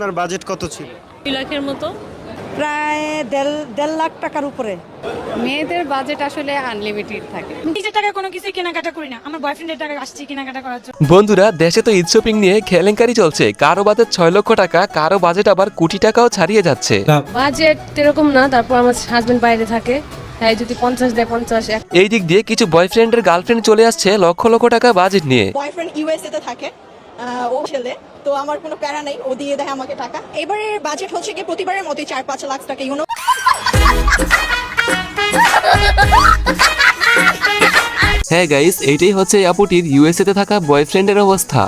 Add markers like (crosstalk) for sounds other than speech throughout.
আপনার বাজেট কত ছিল? দুই লাখের মতো। প্রায় দেড় দেড় লাখ টাকার উপরে। মেয়েদের বাজেট আসলে আনলিমিটেড থাকে। নিজের টাকা কোনো কিছুই কেনাকাটা করি না। আমার বয়ফ্রেন্ডের টাকা আসছি কেনাকাটা করার জন্য। বন্ধুরা দেশে তো ঈদ শপিং নিয়ে কেলেঙ্কারি চলছে। কারও বাজেট ছয় লক্ষ টাকা কারও বাজেট আবার কোটি টাকাও ছাড়িয়ে যাচ্ছে। বাজেট এরকম না তারপর আমার হাজবেন্ড বাইরে থাকে। হ্যাঁ যদি পঞ্চাশ দেয় পঞ্চাশ এই দিক দিয়ে কিছু বয়ফ্রেন্ডের গার্লফ্রেন্ড চলে আসছে লক্ষ লক্ষ টাকা বাজেট নিয়ে। বয়ফ্রেন্ড ইউএসএ তে থাকে ও ছেলে। তো আমার কোনো প্যারা নেই ও দিয়ে দেয় আমাকে টাকা। এবারের বাজেট হচ্ছে কি প্রতিবারের মতোই চার পাঁচ লাখ টাকা ইউনো হ্যাঁ গাইস এইটাই হচ্ছে আপুটির ইউএসএ তে থাকা বয়ফ্রেন্ডের অবস্থা।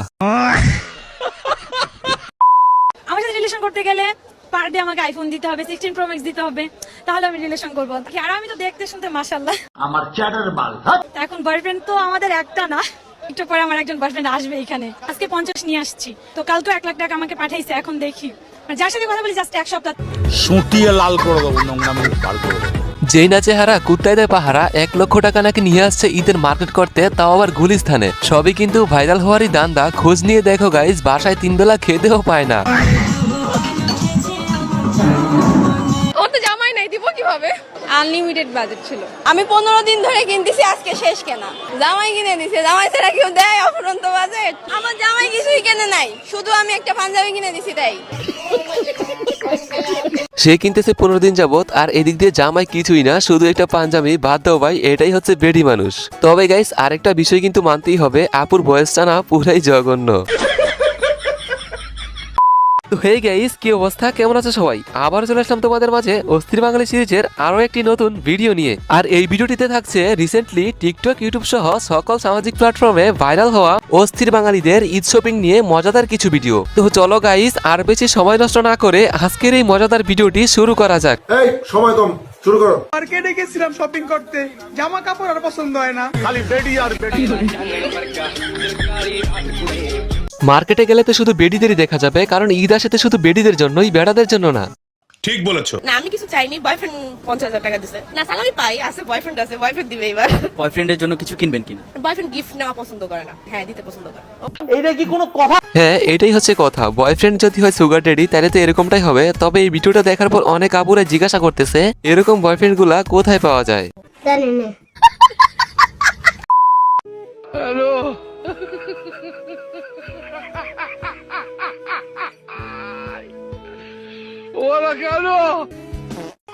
আমার সাথে রিলেশন করতে গেলে পার ডে আমাকে আইফোন দিতে হবে সিক্সটিন প্রো ম্যাক্স দিতে হবে তাহলে আমি রিলেশন করব। আর আমি তো দেখতে শুনতে মাসাল্লাহ আমার চ্যাটার বাল এখন বয়ফ্রেন্ড তো আমাদের একটা না। একটু পরে আমার একজন বয়ফ্রেন্ড আসবে এখানে। আজকে পঞ্চাশ নিয়ে আসছি। তো কাল তো এক লাখ টাকা আমাকে পাঠাইছে এখন দেখি। মানে যার সাথে কথা বলি জাস্ট এক সপ্তাহ। সুটিয়ে লাল করে দেবো নোংরামি লাল করে দেবো। যেই না চেহারা কুত্তায় দেয় পাহারা এক লক্ষ টাকা নাকি নিয়ে আসছে ঈদের মার্কেট করতে তাও আবার গুলিস্থানে। সবই কিন্তু ভাইরাল হওয়ারই দান্দা খোঁজ নিয়ে দেখো গাইজ বাসায় তিন বেলা খেতেও পায় না। আনলিমিটেড বাজেট ছিল। আমি পনেরো দিন ধরে কিনতেছি, আজকে শেষ কেনা। জামাই কিনে দিছে। জামাই ছাড়া কেউ দেয় অফুরন্ত বাজেট। আমার জামাই কিছুই কেনে নাই। শুধু আমি একটা পাঞ্জাবি কিনে দিছি তাই। সে কিনতেছে পনেরো দিন যাবত আর এদিক দিয়ে জামাই কিছুই না, শুধু একটা পাঞ্জাবি। বাদ দাও ভাই, এটাই হচ্ছে বেডি মানুষ। তবে গাইস আরেকটা বিষয় কিন্তু মানতেই হবে, আপুর বয়সটা না পুরাই জঘন্য। তো হে গাইস কি অবস্থা? কেমন আছে সবাই? আবার চলে আসলাম তোমাদের মাঝে অস্থির বাঙালি সিরিজের আরও একটি নতুন ভিডিও নিয়ে। আর এই ভিডিওটিতে থাকছে রিসেন্টলি টিকটক ইউটিউব সহ সকল সামাজিক প্ল্যাটফর্মে ভাইরাল হওয়া অস্থির বাঙালিদের ঈদ শপিং নিয়ে মজাদার কিছু ভিডিও। তো চলো গাইস আর বেশি সময় নষ্ট না করে আজকের এই মজাদার ভিডিওটি শুরু করা যাক। এই সময় কম শুরু করো। মার্কেটে গেছিলাম শপিং করতে জামা কাপড় আর পছন্দ হয় না। খালি বেডি আর বেডি। (laughs) মার্কেটে গেলে তো শুধু বেডিদেরই দেখা যাবে কারণ ঈদ আসে তো শুধু বেডিদের জন্যই বেড়াদের জন্য না। ঠিক বলেছ। না আমি কিছু চাইনি বয়ফ্রেন্ড পঞ্চাশ হাজার টাকা দিছে। না সালামি পাই আছে বয়ফ্রেন্ড আছে বয়ফ্রেন্ড দিবে এবার। বয়ফ্রেন্ডের জন্য কিছু কিনবেন কিনা? বয়ফ্রেন্ড গিফট নেওয়া পছন্দ করে না। হ্যাঁ দিতে পছন্দ করে। হ্যাঁ এটাই হচ্ছে কথা। বয়ফ্রেন্ড যদি হয় সুগার ডেডি তাহলে তো এরকমটাই হবে। তবে এই ভিডিওটা দেখার পর অনেক আপুরা জিজ্ঞাসা করতেছে এরকম বয়ফ্রেন্ডগুলা কোথায় পাওয়া যায়?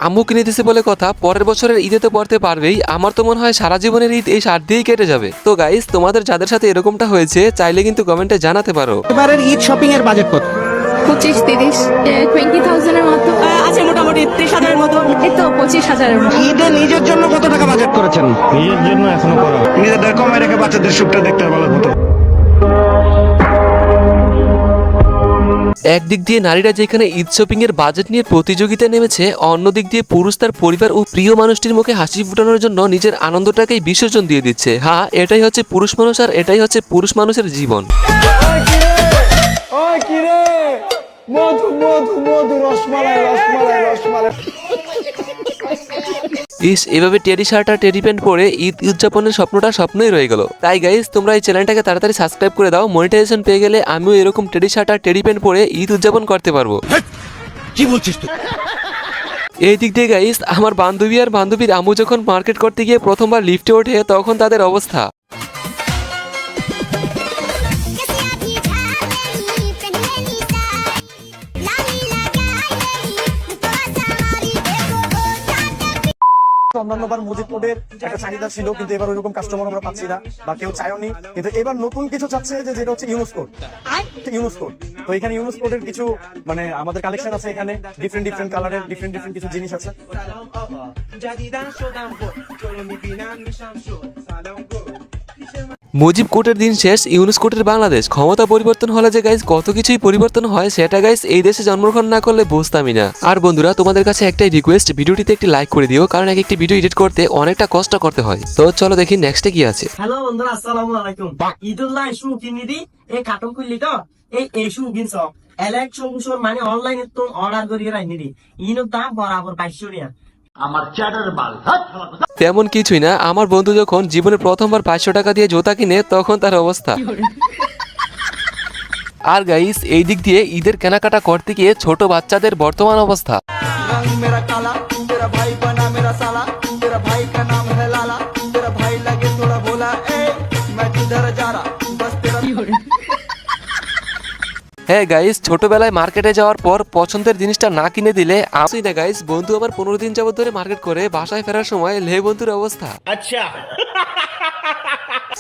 আম্মু কিনে দিছে বলে কথা পরের বছরের ঈদে তো পড়তে পারবেই আমার তো মনে হয় সারা জীবনের ঈদ এই শার্ট দিয়েই কেটে যাবে। তো গাইস তোমাদের যাদের সাথে এরকমটা হয়েছে চাইলে কিন্তু কমেন্টে জানাতে পারো। এবারের ঈদ শপিং এর বাজেট কত? পঁচিশ তিরিশ টোয়েন্টি থাউজেন্ডের মতো। আছে মোটামুটি ত্রিশ হাজারের মতো। এই তো পঁচিশ হাজারের মতো। ঈদে নিজের জন্য কত টাকা বাজেট করেছেন? নিজের জন্য এখনও করা নিজেদের কমায় রেখে বাচ্চাদের সুখটা দেখতে ভালো হতো একদিক দিয়ে নারীরা যেখানে ঈদ শপিং এর বাজেট নিয়ে প্রতিযোগিতায় নেমেছে, অন্যদিক দিয়ে পুরুষ তার পরিবার ও প্রিয় মানুষটির মুখে হাসি ফুটানোর জন্য নিজের আনন্দটাকেই বিসর্জন দিয়ে দিচ্ছে। হ্যাঁ এটাই হচ্ছে পুরুষ মানুষ আর এটাই হচ্ছে পুরুষ মানুষের জীবন। মধু মধু মধু, রসমালাই রসমালাই রসমালাই। ইস এভাবে টেরি শার্ট আর টেরি প্যান্ট পরে ঈদ উদযাপনের স্বপ্নটা স্বপ্নই রয়ে গেল। তাই গাইজ তোমরা এই চ্যানেলটাকে তাড়াতাড়ি সাবস্ক্রাইব করে দাও। মনিটাইজেশন পেয়ে গেলে আমিও এরকম টেরি শার্ট আর টেরি প্যান্ট পরে ঈদ উদযাপন করতে পারব। কি বলছিস তুই? এই দিক দিয়ে গাইস আমার বান্ধবী আর বান্ধবীর আমু যখন মার্কেট করতে গিয়ে প্রথমবার লিফটে ওঠে তখন তাদের অবস্থা। অন্যান্যবার মুজিব কোডের একটা চাহিদা ছিল, কিন্তু এবার ওইরকম কাস্টমার আমরা পাচ্ছি না বা কেউ চায়নি কিন্তু এবার নতুন কিছু চাচ্ছে যে যেটা হচ্ছে ইউনুস কোড ইউনুস কোড তো এখানে ইউনুস কোডের কিছু মানে আমাদের কালেকশন আছে এখানে ডিফারেন্ট ডিফারেন্ট কালারের ডিফারেন্ট ডিফারেন্ট কিছু জিনিস আছে। মুজিব কোটের দিন শেষ ইউনুস কোটের বাংলাদেশ। ক্ষমতা পরিবর্তন হলে যে গাইজ কত কিছুই পরিবর্তন হয় সেটা গাইজ এই দেশে জন্মগ্রহণ না করলে বুঝতামই না। আর বন্ধুরা তোমাদের কাছে একটাই রিকোয়েস্ট ভিডিওটিতে একটি লাইক করে দিও কারণ এক একটি ভিডিও এডিট করতে অনেকটা কষ্ট করতে হয়। তো চলো দেখি নেক্সটে কি আছে। হ্যালো বন্ধুরা আসসালামু আলাইকুম। ঈদুল্লাহ শু কিনি দি এই খুললি তো? এই এই শু কিনছ এলেক শংসর মানে অনলাইনে তো অর্ডার করিয়ে রাখনি ইনো দাম বরাবর বাইশশো আমার চ্যাটার বাল তেমন কিছুই না আমার বন্ধু যখন জীবনে প্রথমবার পাঁচশো টাকা দিয়ে জুতা কিনে তখন তার অবস্থা। আর গাইস এই দিক দিয়ে ঈদের কেনাকাটা করতে গিয়ে ছোট বাচ্চাদের বর্তমান অবস্থা। হ্যাঁ গাইস ছোটবেলায় মার্কেটে যাওয়ার পর পছন্দের জিনিসটা না কিনে দিলে আসি না গাইস বন্ধু আবার পনেরো দিন যাবত ধরে মার্কেট করে বাসায় ফেরার সময় লে বন্ধুর অবস্থা। আচ্ছা।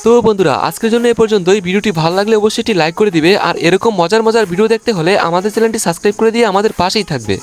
তো বন্ধুরা আজকের জন্য এ পর্যন্তই। ভিডিওটি ভালো লাগলে অবশ্যই এটি লাইক করে দিবে। আর এরকম মজার মজার ভিডিও দেখতে হলে আমাদের চ্যানেলটি সাবস্ক্রাইব করে দিয়ে আমাদের পাশেই থাকবে।